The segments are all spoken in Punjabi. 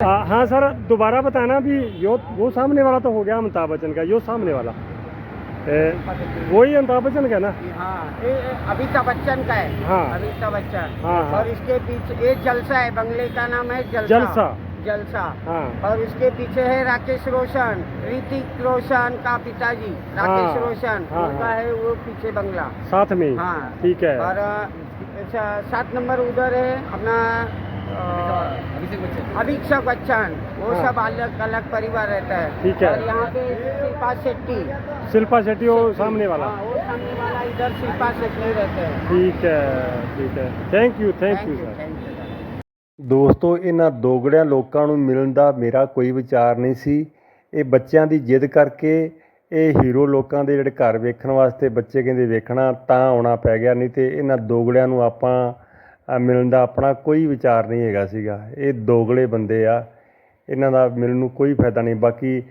हाँ हाँ सर दोबारा बताना भी यो वो सामने वाला तो हो गया अमिताभ बच्चन का यो सामने वाला। ए, वही अमिताभ बच्चन का ना? हाँ अमिताभ बच्चन का है। हाँ। अमिताभ बच्चन। हाँ, हाँ। और इसके पीछे ये जलसा है बंगले का नाम है जलसा। जलसा। जलसा। हाँ। और उसके पीछे है राकेश रोशन ऋतिक रोशन का पिताजी राकेश हाँ, रोशन। हाँ, उनका हाँ। है वो पीछे बंगला। साथ में। हाँ। ठीक है। और अच्छा, सात नंबर उधर है अपना अभिषेक बच्चन वो हाँ। सब अलग अलग परिवार रहता है ठीक है। और यहाँ पे शिल्पा शेट्टी शिल्पा शेट्टी वो सामने वाला हाँ, वो सामने वाला इधर शिल्पा शेट्टी रहते हैं ਠੀਕ ਹੈ ਠੀਕ ਹੈ thank you thank thank you you sir thank you ਦੋਸਤੋ ਇਹਨਾਂ ਦੋਗੜਿਆਂ ਲੋਕਾਂ ਨੂੰ ਮਿਲਣ ਦਾ ਮੇਰਾ ਕੋਈ ਵਿਚਾਰ ਨਹੀਂ ਸੀ ਇਹ ਬੱਚਿਆਂ ਦੀ ਜਿੱਦ ਕਰਕੇ ਇਹ ਹੀਰੋ ਲੋਕਾਂ ਦੇ ਜਿਹੜੇ ਘਰ ਵੇਖਣ ਵਾਸਤੇ ਬੱਚੇ ਕਹਿੰਦੇ ਵੇਖਣਾ ਤਾਂ ਆਉਣਾ ਪੈ ਗਿਆ ਨਹੀਂ ਤੇ ਇਹਨਾਂ ਦੋਗੜਿਆਂ ਨੂੰ ਆਪਾਂ ਅ, ਮਿਲਣ ਦਾ ਆਪਣਾ ਕੋਈ ਵਿਚਾਰ ਨਹੀਂ ਹੈਗਾ ਸੀਗਾ। ਇਹ ਦੋਗਲੇ ਬੰਦੇ ਆ। ਇਹਨਾਂ ਦਾ ਮਿਲਣ ਨੂੰ ਕੋਈ ਫਾਇਦਾ ਨਹੀਂ। ਬਾਕੀ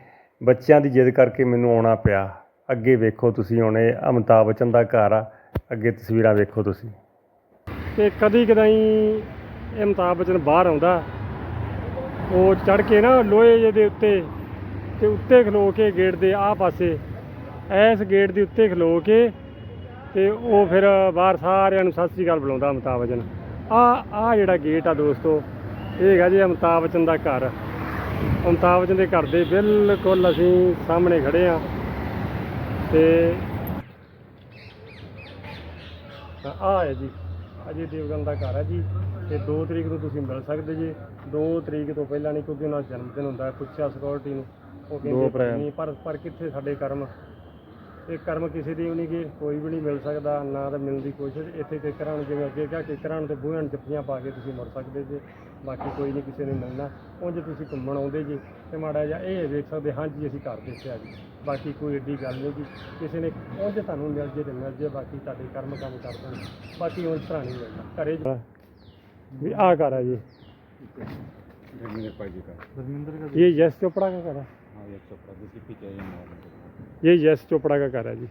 ਬੱਚਿਆਂ ਦੀ ਜਿੱਦ ਕਰਕੇ ਮੈਨੂੰ ਆਉਣਾ ਪਿਆ। ਅੱਗੇ ਵੇਖੋ ਤੁਸੀਂ ਹੁਣ ਇਹ ਅਮਿਤਾਭ ਬੱਚਨ ਦਾ ਘਰ ਆ। ਅੱਗੇ ਤਸਵੀਰਾਂ ਵੇਖੋ ਤੁਸੀਂ। ਤੇ ਕਦੀ ਕਦਾਈ ਇਹ ਅਮਿਤਾਭ ਬੱਚਨ ਬਾਹਰ ਆਉਂਦਾ। ਉਹ ਚੜ ਕੇ ਨਾ ਲੋਹੇ ਜਿਹੇ ਦੇ ਉੱਤੇ ਤੇ ਉੱਤੇ ਖਲੋ ਕੇ ਗੇਟ ਦੇ ਆਹ ਪਾਸੇ ਐਸ ਗੇਟ ਦੇ ਉੱਤੇ ਖਲੋ ਕੇ ਤੇ ਉਹ ਫਿਰ ਬਾਹਰ ਸਾਰਿਆਂ ਨੂੰ ਸਤਿ ਸ੍ਰੀ ਅਕਾਲ ਬੁਲਾਉਂਦਾ ਅਮਿਤਾਭ ਬੱਚਨ। ਆ ਆ ਜਿਹੜਾ ਗੇਟ ਆ ਦੋਸਤੋ ਇਹ ਹੈਗਾ ਜੀ ਅਮਿਤਾਭ ਬੱਚਨ ਦਾ ਘਰ। ਅਮਿਤਾਭ ਬੱਚਨ ਦੇ ਘਰ ਦੇ ਬਿਲਕੁਲ ਅਸੀਂ ਸਾਹਮਣੇ ਖੜੇ ਆ। ਤੇ ਆ ਹੈ ਜੀ ਅਜੇ ਦੇਵਗਨ ਦਾ ਘਰ ਹੈ ਜੀ। ਤੇ 2 ਤਰੀਕ ਨੂੰ ਤੁਸੀਂ ਮਿਲ ਸਕਦੇ ਜੀ। 2 ਤਰੀਕ ਤੋਂ ਪਹਿਲਾਂ ਨਹੀਂ ਕਿਉਂਕਿ ਉਹਨਾਂ ਦਾ ਜਨਮ ਦਿਨ ਹੁੰਦਾ ਹੈ ਪੁੱਛਿਆ ਸਿਕਿਉਰਿਟੀ ਨੂੰ। ਉਹ ਕਹਿੰਦੇ ਨਹੀਂ ਪਰ ਪਰ ਕਿੱਥੇ ਸਾਡੇ ਕਰਮ? ਇਹ ਕਰਮ ਕਿਸੇ ਦੀ ਵੀ ਨਹੀਂ ਗੇ ਕੋਈ ਵੀ ਨਹੀਂ ਮਿਲ ਸਕਦਾ ਨਾ ਤਾਂ ਮਿਲਣ ਦੀ ਕੋਸ਼ਿਸ਼ ਇੱਥੇ ਕਿਕਰਾਂ ਨੂੰ ਜਿਵੇਂ ਅੱਗੇ ਕਿਹਾ ਕਿਕਰਾਂ ਨੂੰ ਤੇ ਬੂਹਿਆਂ ਨੂੰ ਜੱਫੀਆਂ ਪਾ ਕੇ ਤੁਸੀਂ ਮੁੜ ਸਕਦੇ ਜੀ ਬਾਕੀ ਕੋਈ ਨਹੀਂ ਕਿਸੇ ਨੇ ਮਿਲਣਾ ਉਂਝ ਤੁਸੀਂ ਘੁੰਮਣ ਆਉਂਦੇ ਜੀ ਤੇ ਮਾੜਾ ਜਿਹਾ ਇਹ ਵੇਖ ਸਕਦੇ ਹਾਂ ਜੀ ਅਸੀਂ ਘਰ ਦੇਖਿਆ ਜੀ ਬਾਕੀ ਕੋਈ ਏਡੀ ਗੱਲ ਨਹੀਂ ਜੀ ਕਿਸੇ ਨੇ ਉਂਝ ਤੁਹਾਨੂੰ ਮਿਲ ਜੇ ਤੇ ਮਿਲ ਜੇ ਬਾਕੀ ਤੁਹਾਡੇ ਕਰਮ ਕੰਮ ਕਰ ਦੇਣ ਬਾਕੀ ਉਂਝ ਤਰ੍ਹਾਂ ਨਹੀਂ ਮਿਲਣਾ ਘਰੇ ਵੀ ਆ ਘਰ ਹੈ ਜੀ धर्मेंद्र पाजी का धर्मेंद्र का ये यश चोपड़ा का घर है हाँ ये चोपड़ा जिसके पीछे ये मॉल है। ਇਹ ਯਸ ਚੋਪੜਾ ਦਾ ਘਰ ਹੈ ਜੀ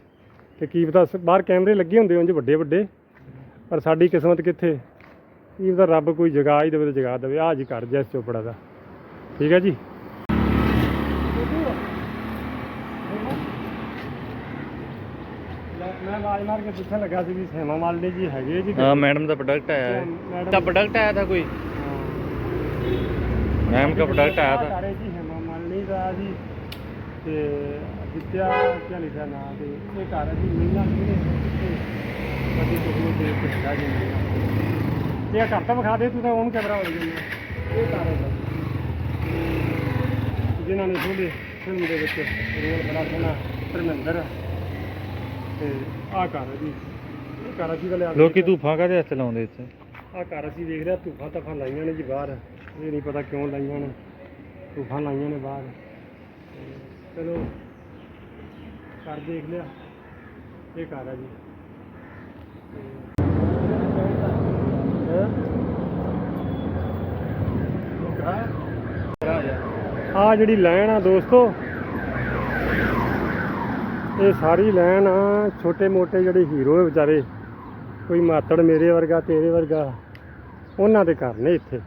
ਤੇ ਕੀ ਪਤਾ ਸ- ਬਾਹਰ ਕੈਮਰੇ ਲੱਗੇ ਹੁੰਦੇ ਉਂਝ ਵੱਡੇ ਵੱਡੇ ਪਰ ਸਾਡੀ ਕਿਸਮਤ ਕਿੱਥੇ ਕੀ ਪਤਾ ਰੱਬ ਕੋਈ ਜਗਾ ਹੀ ਦੇਵੇ ਤੇ ਜਗਾ ਦੇਵੇ ਆਹ ਜੀ ਘਰ ਜੈਸ ਚੋਪੜਾ ਦਾ ਠੀਕ ਹੈ ਜੀ ਮੈਂ ਆਵਾਜ਼ ਮਾਰ ਕੇ ਪੁੱਛਣ ਲੱਗਾ ਸੀ ਵੀ ਸੇਮਾ ਮਾਲਨੀ ਜੀ ਹੈਗੇ ਜੀ हाँ मैडम का प्रोडक्ट आया है मैडम- का प्रोडक्ट आया था कोई मैम का प्रोडक्ट आया था ਸਾਰੇ ਜੀ ਹੇਮਾ ਮਾਲਨੀ ਦਾ ਜੀ। ਤੇ ਵਿਦਿਆ ਕੀ ਲਿਖਿਆ ਨਾਂ ਤੇ। ਇਹ ਘਰ ਹੈ ਜੀ ਮੀਨਾ ਜੀ ਨੇ ਕਦੀ ਨੂੰ ਦੇਖ ਕੇ ਹੈਗਾ ਜੀ। ਤੇ ਇਹ ਘਰ ਤਾਂ ਵਿਖਾ ਦੇ ਤੂੰ ਤਾਂ ਉਹਨੂੰ ਕੈਮਰਾ ਹੋ ਜਾਂਦਾ ਇਹ ਘਰ ਹੈ ਸਰ ਜਿਨ੍ਹਾਂ ਨੇ ਸੋਲੇ ਫਿਲਮ ਦੇ ਵਿੱਚ ਰੋਲ ਬੜਾ ਸੋਹਣਾ ਧਰਮਿੰਦਰ। ਤੇ ਆਹ ਘਰ ਹੈ ਜੀ। ਇਹ ਘਰ ਅਸੀਂ ਵਾਲੇ ਲੋਕੀ ਤੂਫਾਂ ਕਾਹਦੇ ਹੱਥ ਲਾਉਂਦੇ ਇੱਥੇ? ਆ ਘਰ ਅਸੀਂ ਦੇਖ ਰਿਹਾ ਧੂਫਾਂ ਤਫਾਂ ਲਾਈਆਂ ਨੇ ਜੀ ਬਾਹਰ। ਇਹ ਨਹੀਂ ਪਤਾ ਕਿਉਂ ਲਾਈਆਂ ਨੇ। ਧੂਫਾਂ ਲਾਈਆਂ ਨੇ ਬਾਹਰ। ਤੇ ਚਲੋ, ਘਰ ਦੇਖ ਲਿਆ। ਇਹ ਘਰ ਆ ਜੀ। ਆ ਜਿਹੜੀ ਲਾਈਨ ਆ ਦੋਸਤੋ, ਇਹ ਸਾਰੀ ਲਾਈਨ ਆ ਛੋਟੇ ਮੋਟੇ ਜਿਹੜੇ ਹੀਰੋ ਵਿਚਾਰੇ, ਕੋਈ ਮਾਤੜ ਮੇਰੇ ਵਰਗਾ, ਤੇਰੇ ਵਰਗਾ, ਉਹਨਾਂ ਦੇ ਘਰ ਨੇ ਇੱਥੇ।